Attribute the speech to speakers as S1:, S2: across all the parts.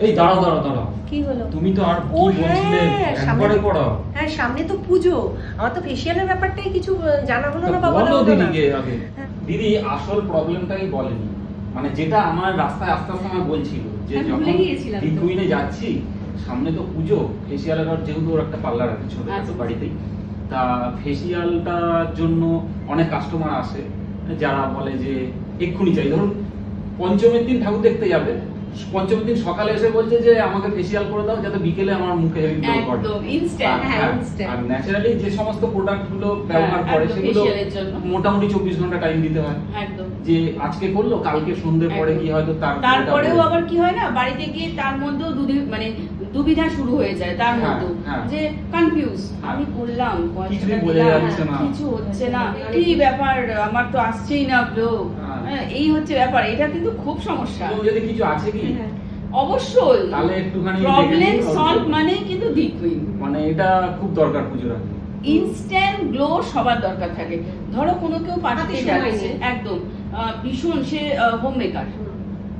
S1: এই দাঁড়াও দাঁড়াও দাঁড়াও।
S2: কি হলো?
S1: তুমি তো আর কি বলছিলে?
S2: হ্যাঁ,
S1: একবারে
S2: হ্যাঁ সামনে তো পুজো। আমার তো ফেসিয়ালের ব্যাপারটাই কিছু জানা হলো না
S1: তা
S2: বা বলা
S1: দিদিকে আগে।
S2: হ্যাঁ।
S1: দিদি আসল প্রবলেমটাই বলেনি। মানে যেটা আমার রাস্তায় আস্তে আস্তে আমার বলছিল যে যখন যাচ্ছি সামনে তো পুজো। ফেসিয়াল এবার যেহেতু ওর একটা পার্লার আছে ছোট
S3: আচ্ছা।
S1: বাড়িতেই। তা ফেসিয়ালটার জন্য অনেক কাস্টমার আসে যারা বলে যে এক্ষুনি চাই ধরুন পঞ্চমীর দিন ঠাকুর দেখতে যাবে পঞ্চমীর দিন সকালে এসে বলছে যে আমাকে ফেসিয়াল করে দাও যাতে বিকেলে আমার মুখে গ্লো
S3: একদম ইনস্ট্যান্ট
S2: হ্যাঁ,
S1: আর- আর ন্যাচারালি যে সমস্ত প্রোডাক্টগুলো ব্যবহার
S3: হ্যাঁ,
S1: করে সেগুলো। মোটামুটি চব্বিশ ঘণ্টা টাইম দিতে হয়।
S3: একদম।
S1: যে আজকে করল কালকে সন্ধে পরে কি হয়তো তার
S3: তারপরেও আবার কি হয় না বাড়িতে গিয়ে তার মধ্যেও দুধি মানে দুবিধা শুরু হয়ে যায় তার
S1: হ্যাঁ,
S3: মধ্যেও।
S1: হ্যাঁ।
S3: যে কনফিউজ আমি করলাম। কিছু হচ্ছে না। কি ব্যাপার? আমার তো আসছেই না ব্লো
S1: হ্যাঁ।
S3: এই হচ্ছে ব্যাপার এটা কিন্তু খুব সমস্যা।
S1: যদি কিছু আছে কি?
S2: হ্যাঁ।
S3: অবশ্যই।
S1: তাহলে একটুখানি
S3: প্রবলেম। সলভ মানে কিন্তু ডিকুইন
S1: মানে এটা খুব দরকার পুজোর আগে।
S3: ইনস্ট্যান্ট গ্লো সবার দরকার থাকে। ধরো কোনো কেউ পার্টিতে যাচ্ছে একদম। আহ, ভীষণ সে হোম মেকার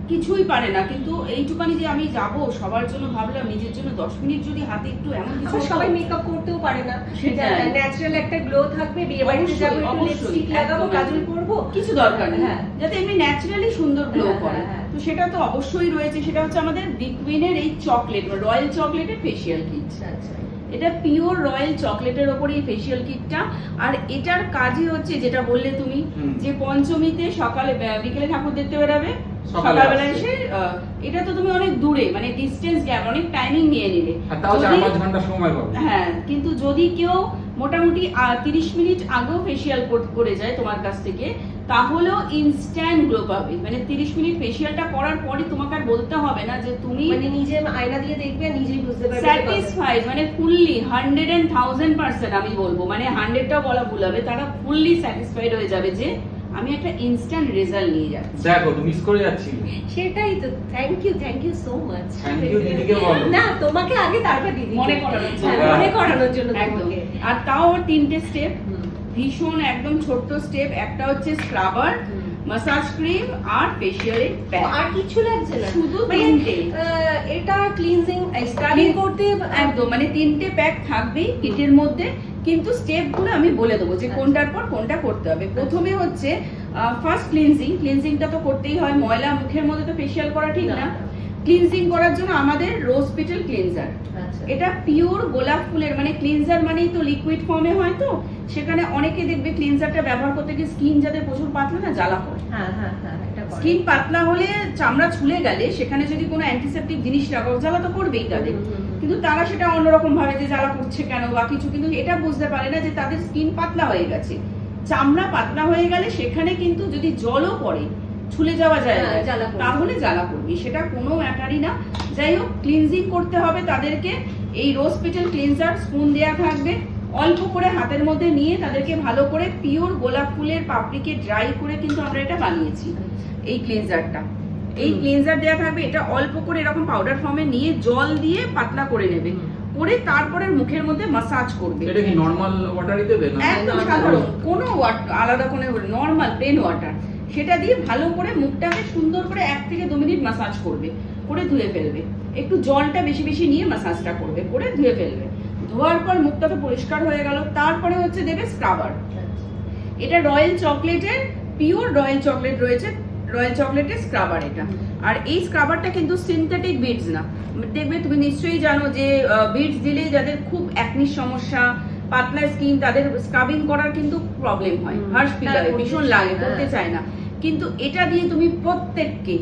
S3: কিছুই পারে না। কিন্তু এইটুকানি যে আমি যাব সবার জন্য ভাবলাম নিজের জন্য দশ মিনিট যদি হাতে একটু এমন কিছু
S2: সবাই মেকআপ করতেও পারে না।
S3: সেটাই।
S2: ন্যাচারাল একটা গ্লো থাকবে বিয়ে বাড়িতে যাব একটু লিপস্টিক লাগাবো কাজল। করব
S3: কিছু দরকার নেই।
S2: হ্যাঁ।
S3: যাতে এমনি ন্যাচারালি সুন্দর গ্লো
S2: হ্যাঁ,
S3: করে।
S2: হ্যাঁ।
S3: তো সেটা তো অবশ্যই রয়েছে। সেটা হচ্ছে আমাদের বিটুইনের এই চকলেট রয়্যাল চকলেটের ফেসিয়াল কিট
S2: আচ্ছা
S3: এটা পিওর রয়্যাল চকলেটের ওপরে এই ফেসিয়াল কিটটা আর এটার কাজই হচ্ছে যেটা বললে তুমি যে পঞ্চমীতে সকালে বিকেলে ঠাকুর দেখতে বেরাবে। সকালবেলা এসে এটা তো তুমি অনেক দূরে মানে ডিস্টেন্স গ্যাপ অনেক টাইমিং নিয়ে নিলে।
S1: তাও চার ঘণ্টা সময় পাবে।
S3: হ্যাঁ কিন্তু যদি কেউ মোটামুটি তিরিশ মিনিট আগেও ফেসিয়াল করে যায় তোমার কাছ থেকে তাহলেও ইনস্ট্যান্ট গ্লো পাবে। মানে তিরিশ মিনিট ফেসিয়ালটা করার পরই তোমাকে আর বলতে হবে না যে তুমি
S2: মানে নিজে আয়না দিয়ে দেখবে আর নিজেই বুঝতে পারবে
S3: স্যাটিসফাইড মানে fully hundred and thousand percent আমি বলব। মানে হান্ড্রেডটাও বলা ভুল হবে তারা ফুললি স্যাটিসফাইড হয়ে যাবে যে আমি একটা ইনস্ট্যান্ট রেজাল্ট নিয়ে যাচ্ছি।
S1: দেখো তুমি মিস করে যাচ্ছি।
S2: সেটাই তো thank you thank you so much
S1: Thank you দিদিকে বলো।
S2: না তোমাকে আগে তারপর দিদি
S3: মনে করানোর জন্য।
S2: মনে করানোর জন্য তোমাকে।
S3: আর তাও ওর তিনটে স্টেপ ভীষণ একদম ছোট্ট স্টেপ একটা হচ্ছে স্ক্রাবার মাসাজ ক্রিম আর ফেসিয়ালের প্যাক
S2: আর কিছু লাগছে না?
S3: শুধু
S2: মানে,
S3: তিনটে।
S2: আহ, এটা ক্লিনজিং স্টাডি করতে
S3: একদম মানে তিনটে প্যাক থাকবেই কিটের মধ্যে। কিন্তু স্টেপগুলো আমি বলে দেবো যে। কোনটার পর কোনটা করতে হবে প্রথমে হচ্ছে ফার্স্ট ক্লিনজিং ক্লিনজিংটা তো করতেই হয় ময়লা মুখের মধ্যে তো ফেসিয়াল করা ঠিক
S2: না।
S3: ক্লিনজিং করার জন্য আমাদের রোজ পিটেল ক্লিনজার এটা পিওর গোলাপ ফুলের মানে ক্লিনজার মানেই তো লিকুইড ফর্মে হয় তো সেখানে অনেকে দেখবে ক্লিনজারটা ব্যবহার করতে গিয়ে স্কিন যাদের প্রচুর পাতলা না জ্বালা করে
S2: হ্যাঁ হ্যাঁ হ্যাঁ।
S3: স্কিন পাতলা হলে চামড়া ছুলে গেলে সেখানে যদি কোনো অ্যান্টিসেপটিক জিনিস লাগাও জ্বালা তো করবেই তাদের। কিন্তু তারা সেটা অন্যরকম ভাবে যে জ্বালা করছে কেন বা কিছু কিন্তু এটা বুঝতে পারে না যে তাদের স্কিন পাতলা হয়ে গেছে। চামড়া পাতলা হয়ে গেলে সেখানে কিন্তু যদি জলও পড়ে ছুলে যাওয়া যায়
S2: হ্যাঁ।
S3: তাহলে জ্বালা করবি সেটা কোনো ম্যাটারই না। যাই হোক ক্লিনজিং করতে হবে তাদেরকে। এই রোজ পেটেল ক্লিনজার স্পুন দেয়া থাকবে। অল্প করে হাতের মধ্যে নিয়ে তাদেরকে ভালো করে পিওর গোলাপ ফুলের পাপড়িকে ড্রাই করে কিন্তু আমরা এটা বানিয়েছি। এই ক্লিনজারটা এই ক্লিনজার দেওয়া থাকবে এটা অল্প করে এরকম পাউডার ফর্মে নিয়ে জল দিয়ে পাতলা করে নেবে। করে তারপরে মুখের মধ্যে মাসাজ করবে।
S1: এটা কি নর্মাল ওয়াটারই দেবে না?
S3: একদম সাধারণ। কোনো আলাদা কোনো নর্মাল প্লেন ওয়াটার সেটা দিয়ে ভালো করে মুখটাকে সুন্দর করে এক থেকে দু মিনিট মাসাজ করবে করে ধুয়ে ফেলবে। একটু জলটা বেশি বেশি নিয়ে মাসাজটা করবে করে ধুয়ে ফেলবে। ধোয়ার পর মুখটা তো পরিষ্কার হয়ে গেল। তারপরে হচ্ছে দেবে স্ক্রাবার এটা রয়্যাল চকলেটের পিওর রয়্যাল চকলেট রয়েছে। রয়্যাল চকলেটের স্ক্রাবার এটা। আর এই স্ক্রাবারটা কিন্তু সিনথেটিক বিডস না। দেখবে তুমি নিশ্চয়ই জানো যে বিডস দিলে যাদের খুব একনির সমস্যা পাতলা স্কিন তাদের স্ক্রাবিং করার কিন্তু প্রবলেম হয়। ফিল
S2: হ্যাঁ,
S3: হয় ভীষণ লাগে
S2: হ্যাঁ।
S3: করতে চায় না। কিন্তু এটা দিয়ে তুমি প্রত্যেককে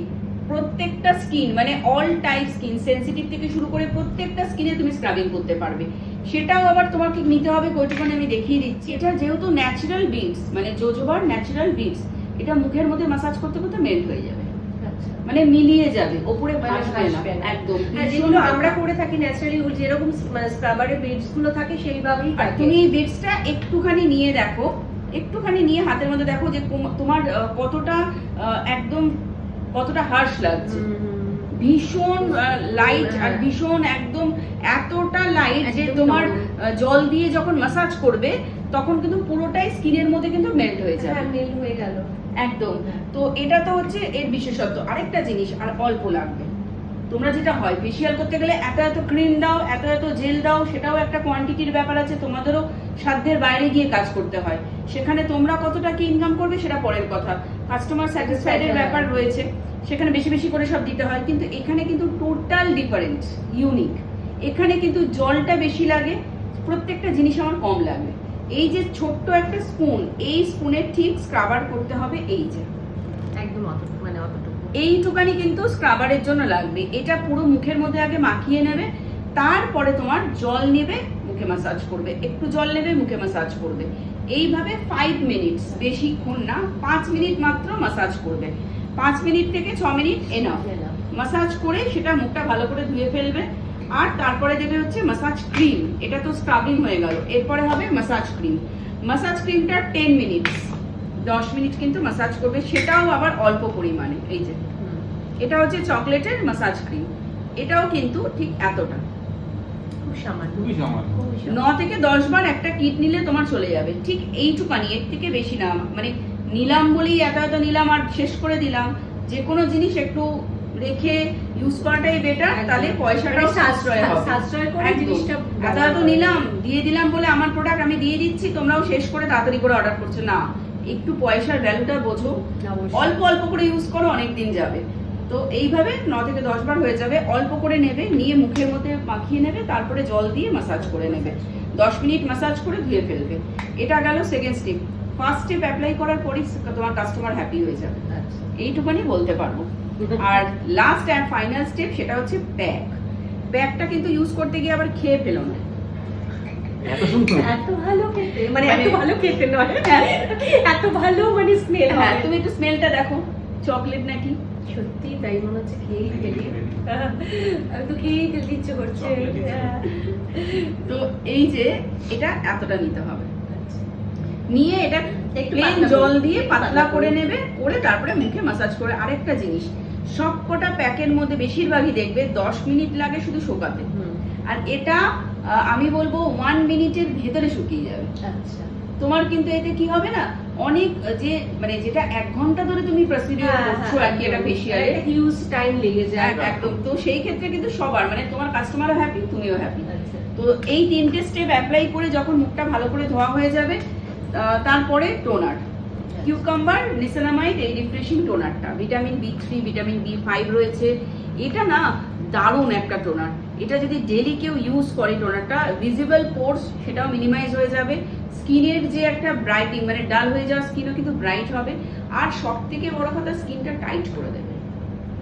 S3: প্রত্যেকটা স্কিন মানে অল টাইপ স্কিন সেনসিটিভ থেকে শুরু করে প্রত্যেকটা স্কিনে তুমি স্ক্রাবিং করতে পারবে। সেটাও আবার তোমাকে নিতে হবে কয়টুখানি আমি দেখিয়ে দিচ্ছি। এটা যেহেতু ন্যাচারাল বিটস মানে জোজোবার ন্যাচারাল বিটস এটা মুখের মধ্যে মাসাজ করতে করতে মেল্ট হয়ে যাবে।
S2: আচ্ছা।
S3: মানে মিলিয়ে যাবে ওপরে
S2: মানে
S3: ভাসবে না একদম।
S2: হ্যাঁ, যেগুলো আমরা করে থাকি ন্যাচারালি যেরকম স্ক্রাবারের বিডসগুলো থাকে সেইভাবেই
S3: আর তুমি এই বিটসটা একটুখানি নিয়ে দেখো একটুখানি নিয়ে হাতের মধ্যে দেখো যে তোমার কতটা একদম কতটা হার্শ লাগছে। ভীষণ লাইট আর
S2: হ্যাঁ।
S3: ভীষণ একদম এতটা লাইট যে তোমার জল দিয়ে যখন মাসাজ করবে তখন কিন্তু পুরোটাই স্কিনের মধ্যে কিন্তু মেল্ট হয়ে যাবে।
S2: হ্যাঁ মেল হয়ে গেল।
S3: একদম। তো এটা তো হচ্ছে এর বিশেষত্ব। আরেকটা জিনিস, আর অল্প লাগবে। তোমরা যেটা হয় ফেসিয়াল করতে গেলে এত এত ক্রিম দাও, এত এত জেল দাও, সেটাও একটা কোয়ান্টিটির ব্যাপার আছে, তোমাদেরও সাধ্যের বাইরে গিয়ে কাজ করতে হয়। সেখানে তোমরা কতটা কি ইনকাম করবে সেটা পরের কথা। কাস্টমার স্যাটিসফাইডের ব্যাপার রয়েছে, সেখানে বেশি বেশি করে সব দিতে হয়, কিন্তু এখানে কিন্তু টোটাল ডিফারেন্স ইউনিক এখানে কিন্তু জলটা বেশি লাগে, প্রত্যেকটা জিনিস আমার কম লাগবে এই যে ছোট্ট একটা স্পুন এই স্পুনের ঠিক স্ক্রাবার করতে হবে এই যে।
S2: একদম মানে অতটুকু।
S3: এইটুকানি কিন্তু স্ক্রাবারের জন্য লাগবে। এটা পুরো মুখের মধ্যে আগে মাখিয়ে নেবে তারপরে তোমার জল নেবে মুখে ম্যাসাজ করবে। একটু জল নেবে মুখে ম্যাসাজ করবে। এইভাবে ফাইভ মিনিটস বেশিক্ষণ না পাঁচ মিনিট মাত্র ম্যাসাজ করবে। পাঁচ মিনিট থেকে ছ মিনিট এনাফ মাসাজ করে সেটা মুখটা ভালো করে ধুয়ে ফেলবে। আর তারপরে যেটা হচ্ছে মাসাজ ক্রিম এটা তো স্ক্রাবিং হয়ে গেল। এরপরে হবে মাসাজ ক্রিম মাসাজ ক্রিমটা টেন মিনিটস দশ মিনিট কিন্তু মাসাজ করবে সেটাও আবার অল্প পরিমাণে এই যে। এটা হচ্ছে চকলেটের মাসাজ ক্রিম এটাও কিন্তু ঠিক এতটা। ন থেকে দশ বার একটা কিট নিলে তোমার চলে যাবে। ঠিক এইটুকানি এর থেকে বেশি না। মানে নিলাম বলেই এত এত নিলাম আর শেষ করে দিলাম। যে কোনো জিনিস একটু রেখে ইউজ করাটাই বেটার তাহলে পয়সাটাও
S2: মানে
S3: সাশ্রয় হবে।
S2: সাশ্রয় করে জিনিসটা
S3: এত নিলাম দিয়ে দিলাম বলে আমার প্রোডাক্ট আমি দিয়ে দিচ্ছি তোমরাও শেষ করে তাড়াতাড়ি করে অর্ডার করছ। না একটু পয়সার ভ্যালুটা বোঝো। অল্প অল্প করে ইউজ করো অনেক দিন যাবে। তো এইভাবে ন থেকে দশ বার হয়ে যাবে। অল্প করে নেবে নিয়ে মুখের মধ্যে মাখিয়ে নেবে তারপরে জল দিয়ে মাসাজ করে নেবে। দশ মিনিট মাসাজ করে ধুয়ে ফেলবে। এটা গেল second step first step apply করার পরই তোমার কাস্টমার হ্যাপি হয়ে যাবে।
S2: আচ্ছা।
S3: এইটুখানি বলতে পারব। আর লাস্ট অ্যান্ড ফাইনাল স্টেপ সেটা হচ্ছে প্যাক প্যাকটা কিন্তু ইউজ করতে গিয়ে আবার খেয়ে ফেলো না।
S1: এত
S2: ভালো খেতে। মানে এত
S3: মানে-
S2: ভালো খেতে নয়। এত ভালো মানে স্মেল
S3: হ্যাঁ তুমি একটু স্মেলটা দেখো। চকলেট নাকি?
S2: সত্যি তাই মনে হচ্ছে খেয়েই ফেলি। আমি তো খেয়েই ফেলতে ইচ্ছে করছে।
S1: তো।
S3: এই যে এটা এতটা নিতে হবে।
S2: আচ্ছা।
S3: নিয়ে এটা
S2: একটু
S3: জল দিয়ে পাতলা করে। নেবে করে তারপরে মুখে মাসাজ করে। আরেকটা জিনিস সবকটা প্যাকের মধ্যে বেশিরভাগই দেখবে দশ মিনিট লাগে শুধু শোকাতে। আর এটা আমি বলব ওয়ান মিনিটের ভেতরে শুকিয়ে যাবে।
S2: আচ্ছা।
S3: তোমার কিন্তু এতে কি হবে না অনেক যে মানে যেটা এক ঘণ্টা ধরে তুমি প্রসিডিউর
S2: হ্যাঁ,
S3: করছ আর কি এটা ফেসিয়ালে
S2: হিউজ টাইম লেগে যায়।
S3: একদম। তো সেই ক্ষেত্রে কিন্তু সবার মানে তোমার কাস্টমারও হ্যাপি তুমিও হ্যাপি
S2: আচ্ছা।
S3: তো এই তিনটে স্টেপ অ্যাপ্লাই করে যখন মুখটা ভালো করে ধোয়া হয়ে যাবে তারপরে টোনার কিউকাম্বার নিসেলামাইড এই refreshing টোনারটা vitamin B three vitamin B five রয়েছে। এটা না দারুণ একটা টোনার এটা যদি ডেলি কেউ ইউজ করে টোনারটা ভিজিবল পোর্স সেটাও মিনিমাইজ হয়ে যাবে। স্কিনের যে একটা ব্রাইটিং মানে ডাল হয়ে যাওয়া স্কিনও কিন্তু ব্রাইট হবে। আর সব থেকে বড় কথা, স্কিনটা টাইট করে দেবে।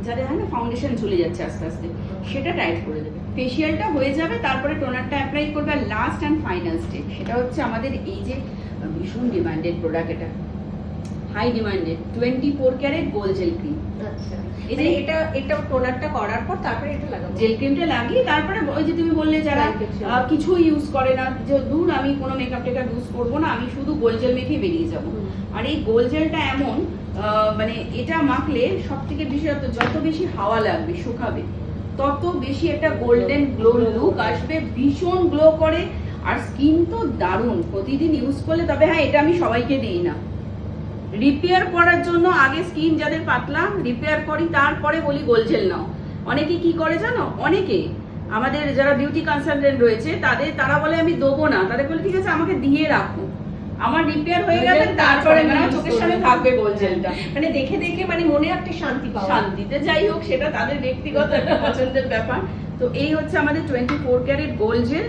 S3: যাদের হয় না ফাউন্ডেশন চলে যাচ্ছে আস্তে আস্তে। সেটা টাইট করে দেবে। ফেসিয়ালটা হয়ে যাবে, তারপরে টোনারটা অ্যাপ্লাই করবে আর লাস্ট অ্যান্ড ফাইনাল স্টেপ সেটা হচ্ছে আমাদের এই যে ভীষণ ডিমান্ডেড প্রোডাক্ট এটা। High demanded twenty four carat gold gel cream.
S2: আচ্ছা।
S3: এই
S2: মানে এটা এটা টোনারটা করার পর তারপরে এটা লাগাবো?
S3: জেল ক্রিমটা লাগিয়ে তারপরে ওই যে তুমি বললে যারা কিছু ইউজ করে না যে দূর আমি কোনো মেকআপ টেকআপ ইউজ করব না আমি শুধু গোল জেল মেখে বেরিয়ে যাব। আর এই গোল জেলটা এমন মানে এটা মাখলে সব থেকে বেশি যত যত বেশি হাওয়া লাগবে শুকাবে তত বেশি একটা গোল্ডেন গ্লো লুক আসবে ভীষণ গ্লো করে আর স্কিন তো দারুণ। প্রতিদিন ইউজ করলে তবে হ্যাঁ এটা আমি সবাইকে দিই না। রিপেয়ার করার জন্য আগে স্কিন যাদের পাতলা রিপেয়ার করি তারপরে বলি গোল জেল নাও। অনেকে কি করে জানো? অনেকে আমাদের যারা বিউটি কনসালটেন্ট রয়েছে তাদের তারা বলে আমি দেবো না। তাদের বলে ঠিক আছে আমাকে দিয়ে রাখো। আমার রিপেয়ার হয়ে গেলে তারপরে চোখের সামনে থাকবে গোল জেলটা
S2: মানে দেখে দেখে মানে মনে একটা শান্তি পাওয়া
S3: শান্তিতে যাই হোক সেটা তাদের ব্যক্তিগত একটা পছন্দের ব্যাপার। তো এই হচ্ছে আমাদের twenty four carat gold gel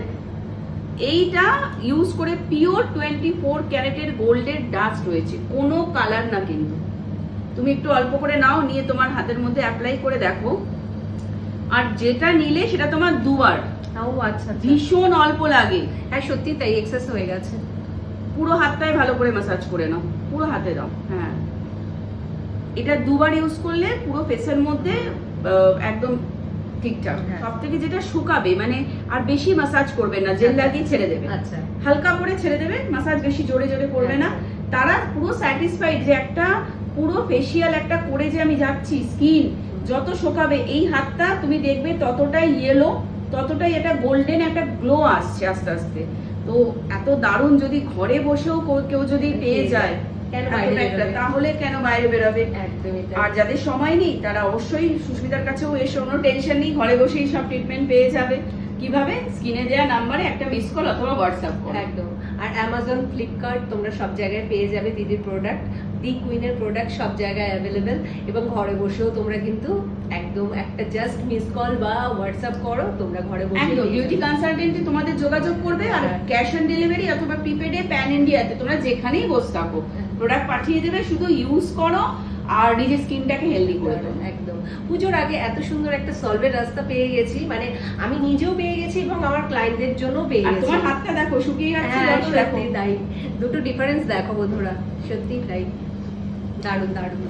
S3: এইটা ইউজ করে পিওর টোয়েন্টি ফোর ক্যারেটের গোল্ডের ডাস্ট রয়েছে। কোনো কালার না কিন্তু। তুমি একটু অল্প করে নাও নিয়ে তোমার হাতের মধ্যে অ্যাপ্লাই করে দেখো। আর যেটা নিলে সেটা তোমার দুবার।
S2: ও আচ্ছা আচ্ছা।
S3: ভীষণ অল্প লাগে।
S2: হ্যাঁ সত্যি তাই এক্সেস হয়ে গেছে।
S3: পুরো হাতটাই ভালো করে ম্যাসাজ করে নাও। পুরো হাতে দাও হ্যাঁ। এটা দুবার ইউজ করলে পুরো ফেসের মধ্যে একদম ঠিকঠাক।
S2: হ্যাঁ।
S3: সব থেকে যেটা শুকাবে মানে আর বেশি ম্যাসাজ করবে না জেল লাগিয়ে ছেড়ে দেবে।
S2: আচ্ছা।
S3: হালকা করে ছেড়ে দেবে ম্যাসাজ বেশি জোরে জোরে করবে না। তারা পুরো স্যাটিসফাইড যে একটা পুরো ফেসিয়াল একটা করে যে আমি যাচ্ছি স্কিন যত শোকাবে এই হাতটা তুমি দেখবে ততটাই ইয়েলো ততটাই একটা গোল্ডেন একটা গ্লো আসছে আস্তে আস্তে। তো এত দারুণ যদি ঘরে বসেও কেউ যদি পেয়ে যায় তাহলে কেন বাইরে বেরোবে? আর যাদের সময় নেই তারা অবশ্যই সুস্মিতার কাছেও এসে কোনো টেনশন নেই ঘরে বসেই সব ট্রিটমেন্ট পেয়ে যাবে। কীভাবে? স্ক্রিনে দেওয়া নাম্বারে একটা মিস কল অথবা হোয়াটসঅ্যাপ করো
S2: একদম। আর অ্যামাজন ফ্লিপকার্ট তোমরা সব জায়গায় পেয়ে যাবে দিদির প্রোডাক্ট দি কুইনের প্রোডাক্ট সব জায়গায় অ্যাভেলেবেল এবং ঘরে বসেও তোমরা কিন্তু একদম একটা জাস্ট মিস কল বা হোয়াটসঅ্যাপ করো তোমরা ঘরে বসে
S3: একদম। বিউটি কনসালটেন্টে তোমাদের যোগাযোগ করবে আর। ক্যাশ অন ডেলিভারি অথবা প্রিপেডে প্যান ইন্ডিয়াতে তোমরা যেখানেই বসে থাকো। প্রোডাক্ট পাঠিয়ে দেবে শুধু ইউজ করো আর নিজের স্কিনটাকে হেলদি করে দেবে
S2: একদম। পুজোর আগে এত সুন্দর একটা সলভের রাস্তা পেয়ে গেছি মানে আমি নিজেও পেয়ে গেছি এবং আমার ক্লায়েন্টদের জন্য পেয়ে গেছি।
S3: তোমার হাতটা দেখো শুকিয়ে যাচ্ছে
S2: হ্যাঁ
S3: দেখো।
S2: তাই। দুটো ডিফারেন্স দেখো বন্ধুরা সত্যি তাই। দারুণ দারুণ।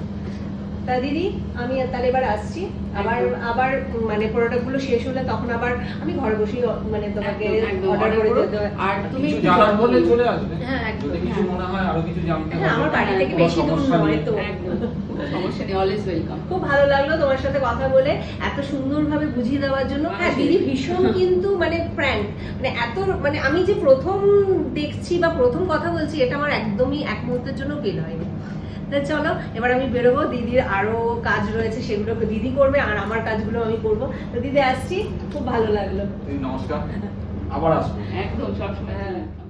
S2: তা দিদি আমি তাহলে এবার আসছি। আবার আবার মানে প্রোডাক্টগুলো শেষ হলে তখন আবার আমি ঘরে বসেই মানে তোমাকে অর্ডার করে
S3: আর তুমি
S1: কিছু জানার
S3: নিও।
S1: চলে আসবে।
S2: হ্যাঁ, একদম,
S1: কিছু
S3: হ্যাঁ।
S1: মনে হয় আরও কিছু জানতে
S2: হ্যাঁ, আমার বাড়ি থেকে বেশি দূর নয় তো।
S3: সমস্যা নেই অলওয়েজ ওয়েলকাম
S2: খুব ভালো লাগল তোমার সাথে কথা বলে এত সুন্দরভাবে বুঝিয়ে দেওয়ার জন্য। হ্যাঁ
S3: আচ্ছা।
S2: দিদি ভীষণ কিন্তু মানে ফ্র্যাঙ্ক মানে এত মানে আমি যে প্রথম দেখছি বা প্রথম কথা বলছি এটা আমার একদমই এক মুহূর্তের জন্য ফিল হয়নি। তা চলো এবার আমি বেরোবো দিদির আরও কাজ রয়েছে সেগুলো দিদি করবে আর আমার কাজগুলো আমি করব। তো দিদি আসছি খুব ভালো লাগল।
S1: নমস্কার। আবার আসব।
S3: একদম সবসময়।
S2: হ্যাঁ।